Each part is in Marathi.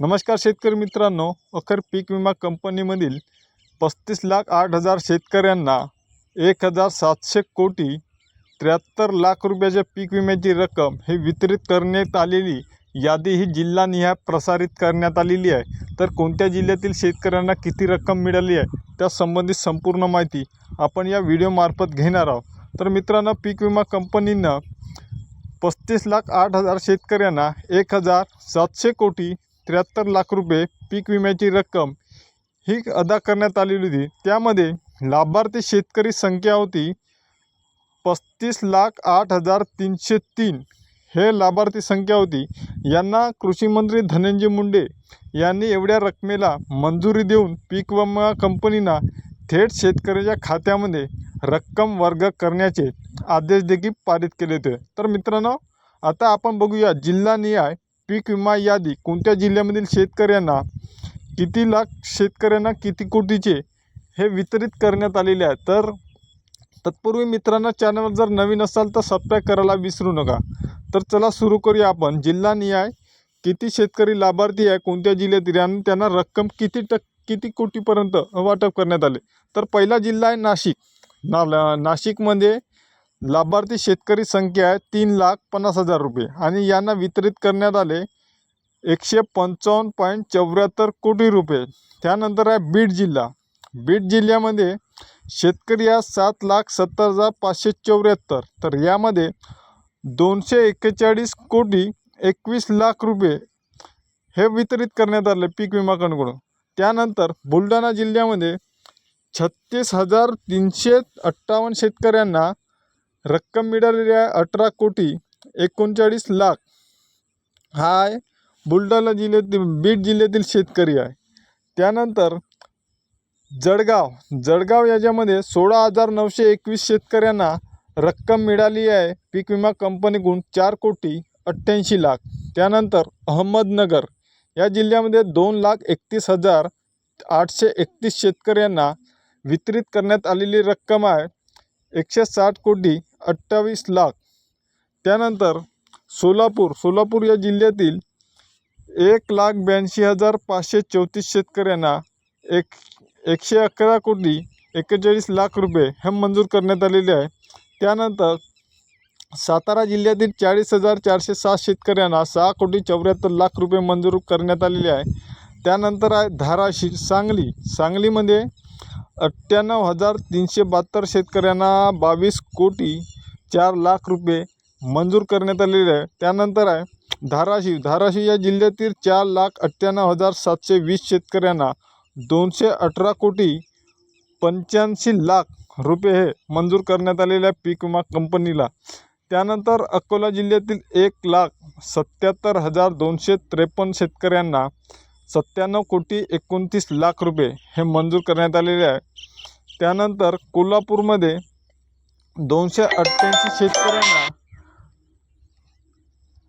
नमस्कार शेतकरी मित्रांनो अखेर पीक विमा कंपनीमधील पस्तीस लाख आठ हजार शेतकऱ्यांना एक हजार सातशे कोटी त्र्याहत्तर लाख रुपयाच्या पीक विम्याची रक्कम हे वितरित करण्यात आलेली यादी ही जिल्हानिहाय प्रसारित करण्यात आलेली आहे. तर कोणत्या जिल्ह्यातील शेतकऱ्यांना किती रक्कम मिळाली आहे त्या संबंधित संपूर्ण माहिती आपण या व्हिडिओमार्फत घेणार आहोत. तर मित्रांनो पीक विमा कंपनीनं पस्तीस लाख आठ हजार शेतकऱ्यांना एक हजार सातशे कोटी त्र्याहत्तर लाख रुपये पीक विम्याची रक्कम ही अदा करण्यात आलेली होती. त्यामध्ये लाभार्थी शेतकरी संख्या होती पस्तीस लाख आठ हजार तीनशे तीन हे लाभार्थी संख्या होती. यांना कृषीमंत्री धनंजय मुंडे यांनी एवढ्या रकमेला मंजुरी देऊन पीक विमा कंपनीना थेट शेतकऱ्याच्या खात्यामध्ये रक्कम वर्ग करण्याचे आदेश देखील पारित केले होते. तर मित्रांनो आता आपण बघूया जिल्हानिहाय पीक विमा यादी कोणत्या जिल्ह्यामधील शेतकऱ्यांना किती लाख शेतकऱ्यांना किती कोटीचे हे वितरित करण्यात आलेले आहे? तर तत्पूर्वी मित्रांनो चॅनल जर नवीन असाल तर सबस्क्राईब करायला विसरू नका. तर चला सुरू करूया आपण. जिल्हा निहाय किती शेतकरी लाभार्थी आहे कोणत्या जिल्ह्यातील आणि त्यांना रक्कम किती टक किती कोटीपर्यंत वाटप करण्यात आले? तर पहिला जिल्हा आहे नाशिक. ना नाशिकमध्ये लाभार्थी शेतकरी संख्या आहे तीन लाख पन्नास हजार रुपये आणि यांना वितरित करण्यात आले एकशे पंचावन्न पॉईंट चौऱ्याहत्तर कोटी रुपये. त्यानंतर आहे बीड जिल्हा. बीड जिल्ह्यामध्ये शेतकरी हा सात लाख सत्तर हजार पाचशे चौऱ्याहत्तर. तर यामध्ये दोनशे एक्केचाळीस कोटी एकवीस लाख रुपये हे वितरित करण्यात आले पीक विमा कंपनीकडून. त्यानंतर बुलढाणा जिल्ह्यामध्ये छत्तीस हजार तीनशे अठ्ठावन्न शेतकऱ्यांना रक्कम मिळालेली आहे अठरा कोटी एकोणचाळीस लाख. हा आहे बुलढाणा जिल्ह्यातील बीड जिल्ह्यातील शेतकरी आहे. त्यानंतर जळगाव. जळगाव याच्यामध्ये सोळा हजार नऊशे एकवीस शेतकऱ्यांना रक्कम मिळाली आहे. पीक विमा कंपनीकडून चार कोटी अठ्ठ्याऐंशी लाख. त्यानंतर अहमदनगर. या जिल्ह्यामध्ये दोन लाख एकतीस हजार आठशे एकतीस शेतकऱ्यांना वितरित करण्यात आलेली रक्कम आहे. एकशे साठ कोटी अठ्ठावीस लाख. त्यानंतर सोलापूर सोलापूर या जिल्ह्यातील एक लाख ब्याऐंशी हजार पाचशे चौतीस शेतकऱ्यांना एक एकशे अकरा कोटी एक्केचाळीस लाख रुपये हे मंजूर करण्यात आलेले आहे. त्यानंतर सातारा जिल्ह्यातील चाळीस हजार चारशे सात शेतकऱ्यांना सहा कोटी चौऱ्याहत्तर लाख रुपये मंजूर करण्यात आलेले आहे. त्यानंतर आहे धाराशिव सांगली. सांगलीमध्ये अठ्ठ्याण्णव हजार तीनशे बहात्तर शेतकऱ्यांना बावीस कोटी चार लाख रुपये मंजूर करण्यात आलेले आहे. त्यानंतर आहे धाराशिव. धाराशिव या जिल्ह्यातील चार लाख अठ्ठ्याण्णव हजार सातशे वीस शेतकऱ्यांना दोनशे अठरा कोटी पंच्याऐंशी लाख रुपये हे मंजूर करण्यात आलेले आहे पीक विमा कंपनीला. त्यानंतर अकोला जिल्ह्यातील एक लाख सत्याहत्तर हजार दोनशे त्रेपन्न शेतकऱ्यांना सत्त्याण्णव कोटी एकोणतीस लाख रुपये हे मंजूर करण्यात आलेले आहे. त्यानंतर कोल्हापूरमध्ये दोनशे अठ्ठ्याऐंशी शेतकऱ्यांना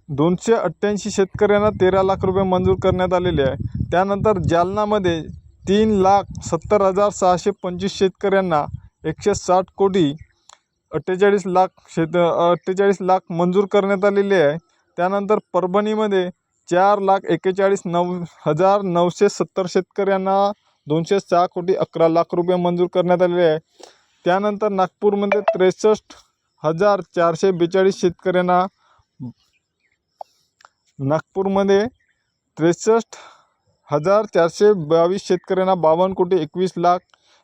दोनशे अठ्ठ्याऐंशी शेतकऱ्यांना तेरा लाख रुपये मंजूर करण्यात आलेले आहे. त्यानंतर जालनामध्ये तीन लाख सत्तर हजार सहाशे पंचवीस शेतकऱ्यांना एकशे साठ कोटी अठ्ठेचाळीस लाख शेत अठ्ठेचाळीस लाख मंजूर करण्यात आलेले आहे. त्यानंतर परभणीमध्ये चार लाख एक्केचाळीस नऊ हजार नऊशे सत्तर शेतकऱ्यांना दोनशे सहा कोटी अकरा लाख रुपये मंजूर करण्यात आलेले आहे. त्यानंतर नागपूरमध्ये त्रेसष्ट हजार चारशे बेचाळीस शेतकऱ्यांना नागपूरमध्ये त्रेसष्ट हजार चारशे बावीस शेतकऱ्यांना बावन्न कोटी एकवीस लाख.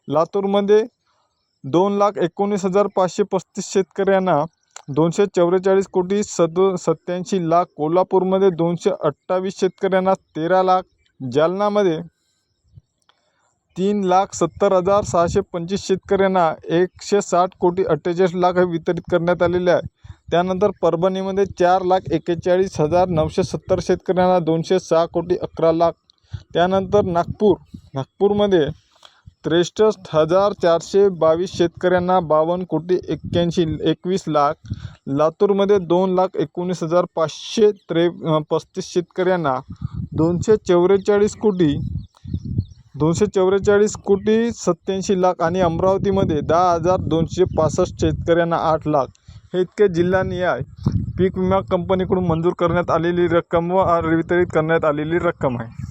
लातूरमध्ये दोन लाख एकोणीस हजार पाचशे पस्तीस शेतकऱ्यांना दोनशे चौवेचाळीस कोटी सद सत्याऐंशी लाख कोल्हापूरमध्ये दोनशे अठ्ठावीस शेतकऱ्यांना तेरा लाख जालनामध्ये तीन लाख सत्तर हजार सहाशे पंचवीस शेतकऱ्यांना एकशे साठ कोटी अठ्ठेचाळीस लाख हे वितरित करण्यात आलेले आहे. त्यानंतर परभणीमध्ये चार लाख एक्केचाळीस हजार नऊशे सत्तर शेतकऱ्यांना दोनशे सहा कोटी अकरा लाख. त्यानंतर नागपूर नागपूरमध्ये त्रेसष्ट हजार चारशे बावीस शेतकऱ्यांना बावन्न कोटी एक्क्याऐंशी एकवीस लाख लातूरमध्ये दोन लाख एकोणीस हजार पाचशे त्रे पस्तीस शेतकऱ्यांना दोनशे चौवेचाळीस कोटी दोनशे चौवेचाळीस कोटी सत्याऐंशी लाख आणि अमरावतीमध्ये दहा हजार दोनशे पासष्ट शेतकऱ्यांना आठ लाख. हे इतके जिल्हानिहाय पीक विमा कंपनीकडून मंजूर करण्यात आलेली रक्कम व वितरित करण्यात आलेली रक्कम आहे.